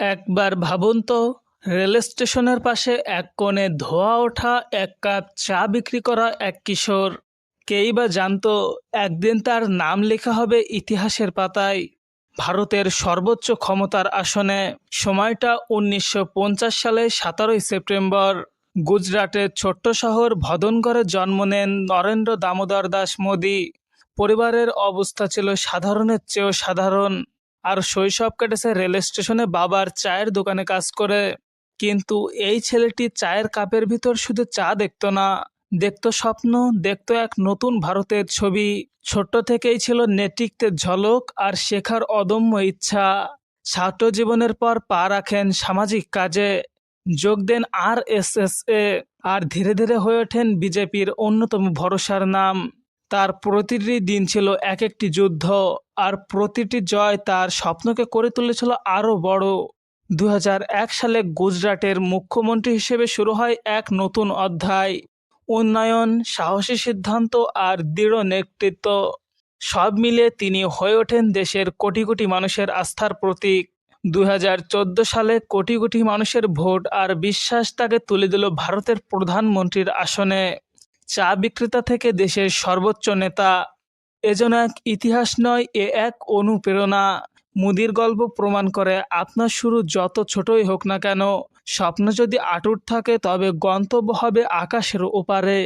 একবার ভাবুন তো, রেল স্টেশনের পাশে এক কোণে ধোয়া ওঠা, এক কাপ চা বিক্রি করা এক কিশোর। কেই বা জানতো, একদিন তার নাম লেখা হবে ইতিহাসের পাতায়। ভারতের সর্বোচ্চ ক্ষমতার আসনে, সময়টা উনিশশো পঞ্চাশ সালে সতেরোই সেপ্টেম্বর। গুজরাটের ছোট্ট শহর ভদনগড়ে জন্ম নেন নরেন্দ্র দামোদর দাস মোদী। পরিবারের অবস্থা ছিল সাধারণের চেয়েও সাধারণ। আর শৈশব কেটেছে রেল স্টেশনে বাবার চায়ের দোকানে কাজ করে। কিন্তু এই ছেলেটি চায়ের কাপের ভিতর শুধু চা দেখতো না, দেখতো স্বপ্ন, দেখতো এক নতুন ভারতের ছবি। ছোট্ট থেকেই ছিল নেতৃত্বের ঝলক আর শেখার অদম্য ইচ্ছা। ছাত্র জীবনের পর পা রাখেন সামাজিক কাজে। যোগ দেন আর এস এস এ আর ধীরে ধীরে হয়ে ওঠেন বিজেপির অন্যতম ভরসার নাম। তার প্রতিটি দিন ছিল এক একটি যুদ্ধ। আর প্রতিটি জয় তার স্বপ্নকে করে তুলেছিল আরও বড়। দুই হাজার এক সালে গুজরাটের মুখ্যমন্ত্রী হিসেবে শুরু হয় এক নতুন অধ্যায়, উন্নয়ন, সাহসী সিদ্ধান্ত আর দৃঢ় নেতৃত্ব। সব মিলিয়ে তিনি হয়ে ওঠেন দেশের কোটি কোটি মানুষের আস্থার প্রতীক। দুই হাজার চোদ্দ সালে কোটি কোটি মানুষের ভোট আর বিশ্বাস তাকে তুলে দিল ভারতের প্রধানমন্ত্রীর আসনে। চা বিক্রেতা থেকে দেশের সর্বোচ্চ নেতা। এজন্য এক ইতিহাস নয়, এ এক অনুপ্রেরণা। মুদির গল্প প্রমাণ করে, আপনার শুরু যত ছোটই হোক না কেন, স্বপ্ন যদি আটুট থাকে, তবে গন্তব্য হবে আকাশের ওপারে।